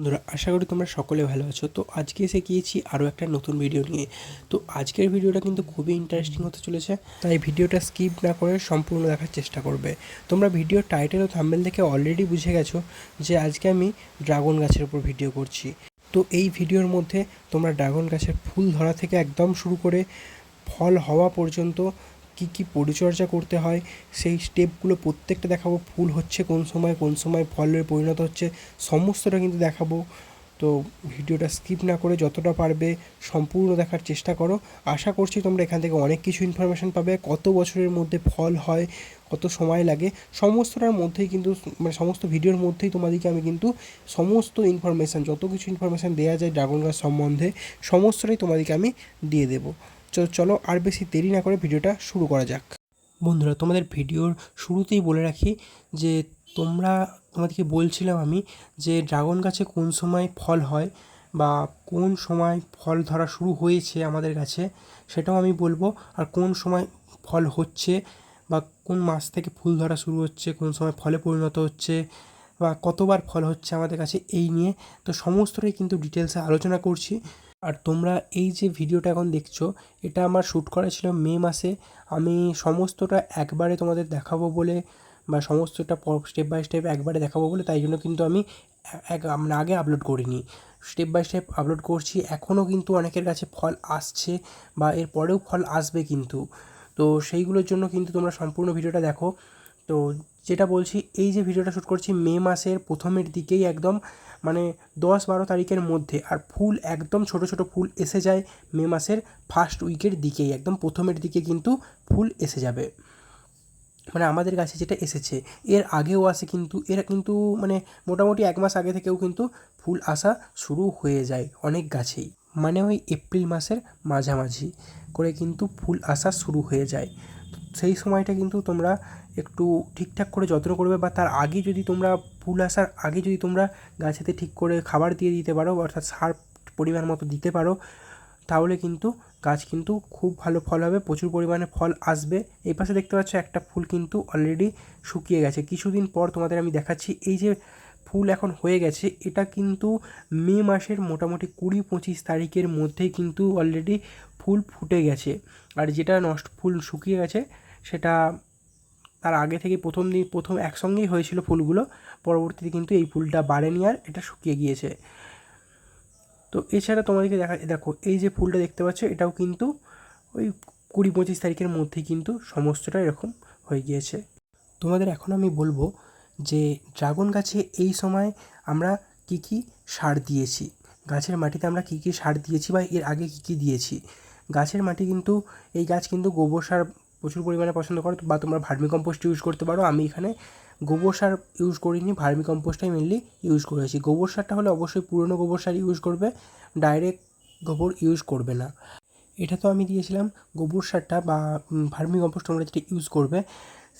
বন্ধুরা, আশা করি তোমরা সকলে ভালো আছো। তো আজকে এসে গিয়েছি আরও একটা নতুন ভিডিও নিয়ে। তো আজকের ভিডিওটা কিন্তু খুবই ইন্টারেস্টিং হতে চলেছে, তাই ভিডিওটা স্কিপ না করে সম্পূর্ণ দেখার চেষ্টা করবে। তোমরা ভিডিও টাইটেল ও থাম্বেল দেখে অলরেডি বুঝে গেছো যে আজকে আমি ড্রাগন গাছের উপর ভিডিও করছি। তো এই ভিডিওর মধ্যে তোমরা ড্রাগন গাছের ফুল ধরা থেকে একদম শুরু করে ফল হওয়া পর্যন্ত কি কি পরিচর্যা করতে হয়, সেই স্টেপগুলো প্রত্যেকটা দেখাবো, ফুল হচ্ছে কোন সময় কোন সময় ফলে পরিণত হচ্ছে, সমস্তটা কিন্তু দেখাবো। তো ভিডিওটা স্কিপ না করে যতটা পারবে সম্পূর্ণ দেখার চেষ্টা করো। আশা করছি তোমরা এখান থেকে অনেক কিছু ইনফরমেশান পাবে, কত বছরের মধ্যে ফল হয়, কত সময় লাগে, সমস্তটার মধ্যেই কিন্তু মানে সমস্ত ভিডিওর মধ্যেই তোমাদেরকে আমি কিন্তু সমস্ত ইনফরমেশান যত কিছু ইনফরমেশান দেওয়া যায় ড্রাগন গাছ সম্বন্ধে, সমস্তটাই তোমাদেরকে আমি দিয়ে দেবো। তো চলো আর বেশি দেরি না করে ভিডিওটা শুরু করা যাক। বন্ধুরা, তোমাদের ভিডিওর শুরুতেই বলে রাখি যে, তোমরা, তোমাদেরকে বলছিলাম আমি যে, ড্রাগন গাছে কোন সময় ফল হয় বা কোন সময় ফল ধরা শুরু হয়েছে আমাদের কাছে সেটাও আমি বলব। আর কোন সময় ফল হচ্ছে বা কোন মাস থেকে ফুল ধরা শুরু হচ্ছে, কোন সময় ফলে পরিণত হচ্ছে বা কতবার ফল হচ্ছে আমাদের কাছে এই নিয়ে তো সমস্তটাই কিন্তু ডিটেলসে আলোচনা করছি। আর তোমরা এই যে ভিডিওটা এখন দেখছ, এটা আমার শ্যুট করা ছিল মে মাসে। আমি সমস্তটা একবারে তোমাদের দেখাবো বলে বা সমস্তটা স্টেপ বাই স্টেপ একবারে দেখাবো বলে, তাই জন্য কিন্তু আমি এক মানে আগে আপলোড করিনি। স্টেপ বাই স্টেপ আপলোড করছি, এখনও কিন্তু অনেকের কাছে ফল আসছে বা এর পরেও ফল আসবে কিন্তু। তো সেইগুলোর জন্য কিন্তু তোমরা সম্পূর্ণ ভিডিওটা দেখো। তো যেটা বলছি, এই যে ভিডিওটা শ্যুট করছি মে মাসের প্রথমের দিকেই একদম মানে দশ বারো তারিখের মধ্যে, আর ফুল একদম ছোট ছোট ফুল এসে যায় মে মাসের ফার্স্ট উইকের দিকেই, একদম প্রথমের দিকে কিন্তু ফুল এসে যাবে। মানে আমাদের কাছে যেটা এসেছে, এর আগেও আসে কিন্তু, এরা কিন্তু মানে মোটামুটি এক মাস আগে থেকেও কিন্তু ফুল আসা শুরু হয়ে যায় অনেক গাছেই। মানে ওই এপ্রিল মাসের মাঝামাঝি করে কিন্তু ফুল আসা শুরু হয়ে যায়। সেই সময়টা কিন্তু তোমরা একটু ঠিকঠাক করে যত্ন করবে বা তার আগে যদি তোমরা ফুল আসার আগে যদি তোমরা গাছেতে ঠিক করে খাবার দিয়ে দিতে পারো অর্থাৎ সার পরিমাণ মতো দিতে পারো, তাহলে কিন্তু গাছ কিন্তু খুব ভালো ফল হবে, প্রচুর পরিমাণে ফল আসবে। এই পাশে দেখতে পাচ্ছ একটা ফুল কিন্তু অলরেডি শুকিয়ে গেছে। কিছুদিন পর তোমাদের আমি দেখাচ্ছি, এই যে ফুল এখন হয়ে গেছে, এটা কিন্তু মে মাসের মোটামুটি কুড়ি পঁচিশ তারিখের মধ্যেই কিন্তু অলরেডি ফুল ফুটে গেছে। আর যেটা নষ্ট, ফুল শুকিয়ে গেছে, সেটা তার আগে থেকে প্রথম দিন, প্রথম একসঙ্গেই হয়েছিল ফুলগুলো। পরবর্তীতে কিন্তু এই ফুলটা বাড়েনি আর এটা শুকিয়ে গিয়েছে। তো এছাড়া তোমাদেরকে দেখা, দেখো, এই যে ফুলটা দেখতে পাচ্ছ, এটাও কিন্তু ওই কুড়ি পঁচিশ তারিখের মধ্যেই কিন্তু সমস্তটা এরকম হয়ে গিয়েছে। তোমাদের এখন আমি বলব যে ড্রাগন গাছে এই সময় আমরা কী কী সার দিয়েছি? গাছের মাটিতে আমরা কী কী সার দিয়েছি বা এর আগে কী কী দিয়েছি? গাছের মাটি কিন্তু, এই গাছ কিন্তু গোবর সার প্রচুর পরিমাণে পছন্দ করো, বা তোমরা ভার্মি কম্পোস্ট ইউজ করতে পারো। আমি এখানে গোবর সার ইউজ করিনি, ভার্মি কম্পোস্টটাই মেনলি ইউজ করেছি। গোবর সারটা হলে অবশ্যই পুরনো গোবর সার ইউজ করবে ডাইরেক্ট গোবর ইউজ করবে না। এটা তো আমি দিয়েছিলাম গোবর সারটা বা ভার্মি কম্পোস্ট তোমরা যেটা ইউজ করবে,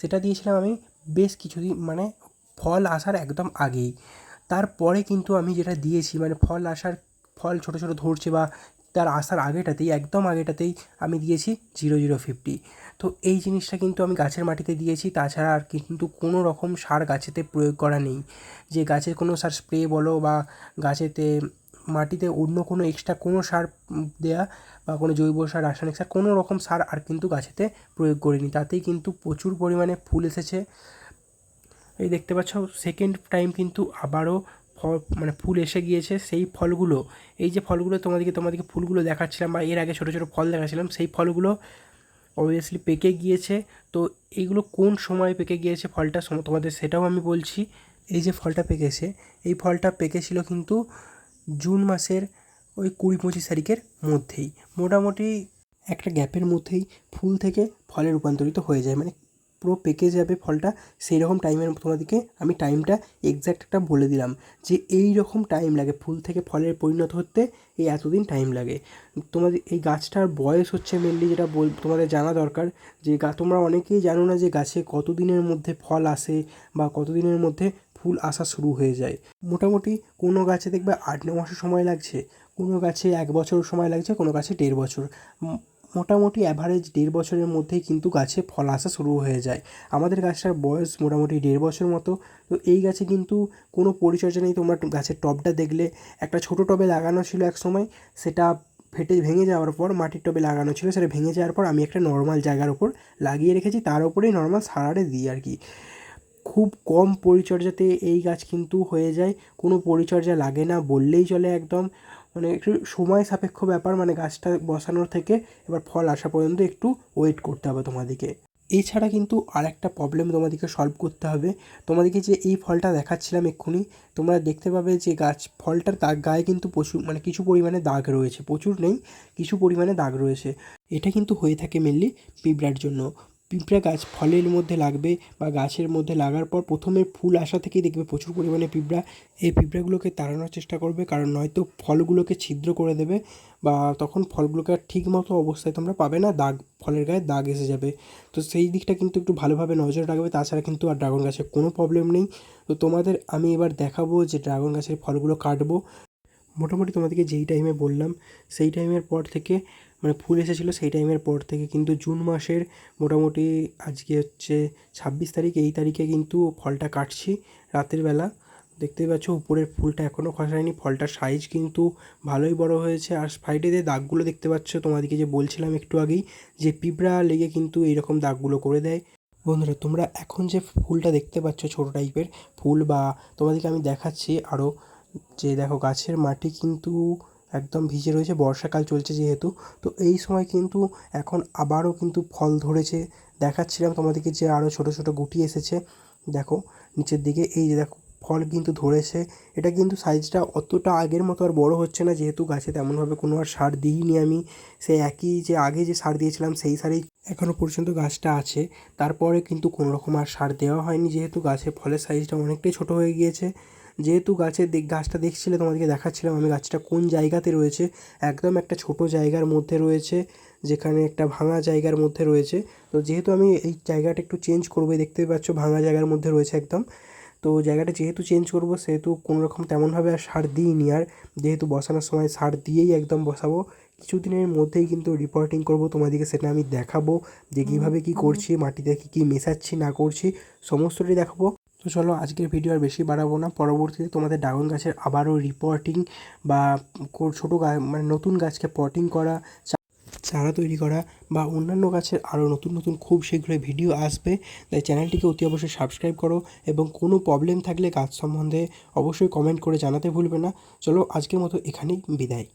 সেটা দিয়েছিলাম আমি বেশ কিছুদিন মানে ফল আসার একদম আগেই। তারপরে কিন্তু আমি যেটা দিয়েছি মানে ফল আসার, ফল ছোটো ছোটো ধরছে বা তার আসার আগেটাতেই, একদম আগেটাতেই আমি দিয়েছি জিরো জিরো ফিফটি। তো এই জিনিসটা কিন্তু আমি গাছের মাটিতে দিয়েছি, তাছাড়া আর কিন্তু কোনো রকম সার গাছেতে প্রয়োগ করা নেই। যে গাছের কোনো সার স্প্রে বলো বা গাছেতে, মাটিতে অন্য কোনো এক্সট্রা কোনো সার দেয়া বা কোনো জৈব সার, রাসায়নিক সার, কোনো রকম সার আর কিন্তু গাছেতে প্রয়োগ করিনি। তাতেই কিন্তু প্রচুর পরিমাণে ফুল এসেছে। এই দেখতে পাচ্ছ, সেকেন্ড টাইম কিন্তু আবারও ফল মানে ফুল এসে গিয়েছে, সেই ফলগুলো, এই যে ফলগুলো তোমাদেরকে তোমাদেরকে ফুলগুলো দেখাচ্ছিলাম বা এর আগে ছোটো ছোটো ফল দেখাচ্ছিলাম, সেই ফলগুলো অবভিয়াসলি পেকে গিয়েছে। তো এইগুলো কোন সময় পেকে গিয়েছে ফলটা তোমাদের সেটাও আমি বলছি। এই যে ফলটা পেকেছে, এই ফলটা পেকেছিল কিন্তু জুন মাসের ওই কুড়ি পঁচিশ তারিখের মধ্যেই। মোটামুটি একটা গ্যাপের মধ্যেই ফুল থেকে ফলে রূপান্তরিত হয়ে যায় মানে পুরো পেকে যাবে ফলটা সেই রকম টাইমের তোমাদেরকে আমি টাইমটা এক্স্যাক্ট একটা বলে দিলাম যে এই রকম টাইম লাগে ফুল থেকে ফলের পরিণত হতে, এই এতদিন টাইম লাগে। তোমাদের এই গাছটার বয়স হচ্ছে মেনলি যেটা বল, তোমাদের জানা দরকার যে গা, তোমরা অনেকেই জানো না যে গাছে কত দিনের মধ্যে ফল আসে বা কত দিনের মধ্যে ফুল আসা শুরু হয়ে যায়। মোটামুটি কোনো গাছে দেখবে আট, ন মাসের সময় লাগছে, কোনো গাছে এক বছর সময় লাগছে, কোনো গাছে দেড় বছর। মোটামুটি অ্যাভারেজ দেড় বছরের মধ্যেই কিন্তু গাছে ফল আসা শুরু হয়ে যায়। আমাদের গাছটার বয়স মোটামুটি দেড় বছর মতো। তো এই গাছে কিন্তু কোনো পরিচর্যা নেই। তোমরা গাছের টবটা দেখলে। একটা ছোটো টবে লাগানো ছিল এক সময়। সেটা ফেটে ভেঙে যাওয়ার পর মাটির টবে লাগানো ছিল। সেটা ভেঙে যাওয়ার পর আমি একটা নর্মাল জায়গার ওপর লাগিয়ে রেখেছি। তার উপরেই নর্মাল সারারে দিই আর কি। খুব কম পরিচর্যাতে এই গাছ কিন্তু হয়ে যায়। কোনো পরিচর্যা লাগে না বললেই চলে একদম। মানে একটু সময় সাপেক্ষ ব্যাপার মানে গাছটা বসানোর থেকে এবার ফল আসা পর্যন্ত একটু ওয়েট করতে হবে তোমাদেরকে। এছাড়া কিন্তু আর একটা প্রবলেম তোমাদেরকে সলভ করতে হবে। তোমাদেরকে যে এই ফলটা দেখাচ্ছিলাম এক্ষুনি, তোমরা দেখতে পাবে যে গাছ, ফলটার দাগ গায়ে কিন্তু প্রচুর মানে কিছু পরিমাণে দাগ রয়েছে, প্রচুর নেই, কিছু পরিমাণে দাগ রয়েছে। এটা কিন্তু হয়ে থাকে মেনলি পিঁপড়ার জন্য। পিঁপড়া গাছ ফলের মধ্যে লাগবে বা গাছের মধ্যে লাগার পর প্রথমে ফুল আসা থেকেই দেখবে প্রচুর পরিমাণে পিঁপড়া। এই পিঁপড়াগুলোকে তাড়ানোর চেষ্টা করবে, কারণ নয়তো ফলগুলোকে ছিদ্র করে দেবে বা তখন ফলগুলোকে আর ঠিক মতো অবস্থায় তোমরা পাবে না, দাগ, ফলের গায়ে দাগ এসে যাবে। তো সেই দিকটা কিন্তু একটু ভালোভাবে নজর রাখবে, তাছাড়া কিন্তু আর ড্রাগন গাছের কোনো প্রবলেম নেই। তো তোমাদের আমি এবার দেখাবো যে ড্রাগন গাছের ফলগুলো কাটবো। মোটামুটি তোমাদেরকে যেই টাইমে বললাম, সেই টাইমের পর থেকে মানে ফুল এসেছিল সেই টাইমের পর থেকে কিন্তু জুন মাসের মোটামুটি আজকে হচ্ছে ছাব্বিশ তারিখ, এই তারিখে কিন্তু ফলটা কাটছি রাতের বেলা। দেখতেই পাচ্ছ উপরের ফুলটা এখনও খসায়নি, ফলটার সাইজ কিন্তু ভালোই বড় হয়েছে। আর সাইডে যে দাগগুলো দেখতে পাচ্ছ, তোমাদেরকে যে বলছিলাম একটু আগেই যে পিঁপড়া লেগে কিন্তু এইরকম দাগগুলো করে দেয়। বন্ধুরা, তোমরা এখন যে ফুলটা দেখতে পাচ্ছ ছোটো টাইপের ফুল বা তোমাদেরকে আমি দেখাচ্ছি আরও যে দেখো গাছের মাটি কিন্তু একদম ভিজে রয়েছে, বর্ষাকাল চলছে যেহেতু। তো এই সময় কিন্তু এখন আবারও কিন্তু ফল ধরেছে। দেখাচ্ছিলাম তোমাদেরকে যে আরও ছোটো ছোটো গুটি এসেছে। দেখো, নিচের দিকে এই যে দেখো, ফল কিন্তু ধরেছে। এটা কিন্তু সাইজটা অতটা আগের মতো আর বড় হচ্ছে না। যেহেতু গাছে তেমনভাবে কোনো আর সার দিইনি আমি। সেই একই যে আগে যে সার দিয়েছিলাম, সেই সারেই এখনও পর্যন্ত গাছটা আছে। তারপরে কিন্তু কোনো রকম আর সার দেওয়া হয়নি, যেহেতু গাছে ফলের সাইজটা অনেকটাই ছোটো হয়ে গিয়েছে। যেহেতু গাছের দিক গাছটা দেখছিলে তোমাদেরকে দেখাচ্ছিলাম আমি গাছটা কোন জায়গাতে রয়েছে। একদম একটা ছোট জায়গার মধ্যে রয়েছে যেখানে একটা ভাঙা জায়গার মধ্যে রয়েছে। তো যেহেতু আমি এই জায়গাটা একটু চেঞ্জ করব দেখতেই পাচ্ছ ভাঙা জায়গার মধ্যে রয়েছে একদম। তো জায়গাটা যেহেতু চেঞ্জ করব সেহেতু কোনো রকম তেমনভাবে আর সার দিইনি। আর যেহেতু বসানোর সময় সার দিয়েই একদম বসাবো কিছুদিনের মধ্যেই কিন্তু রিপোর্টিং করব তোমাদেরকে সেটা আমি দেখাবো যে কীভাবে কী করছি মাটিতে কী কী মেশাচ্ছি না করছি সমস্তটাই দেখাবো। তো চলো আজকের ভিডিও আর বেশি বাড়াবো না। পরবর্তীতে তোমাদের ড্রাগন গাছের আবারও রিপোর্টিং বা ছোটো গাছ মানে নতুন গাছকে পটিং করা চারা তৈরি করা বা অন্যান্য গাছের আরও নতুন নতুন খুব শীঘ্রই ভিডিও আসবে। তাই চ্যানেলটিকে অতি অবশ্যই সাবস্ক্রাইব করো এবং কোনো প্রবলেম থাকলে গাছ সম্বন্ধে অবশ্যই কমেন্ট করে জানাতে ভুলবে না। চলো আজকের মতো এখানেই বিদায়।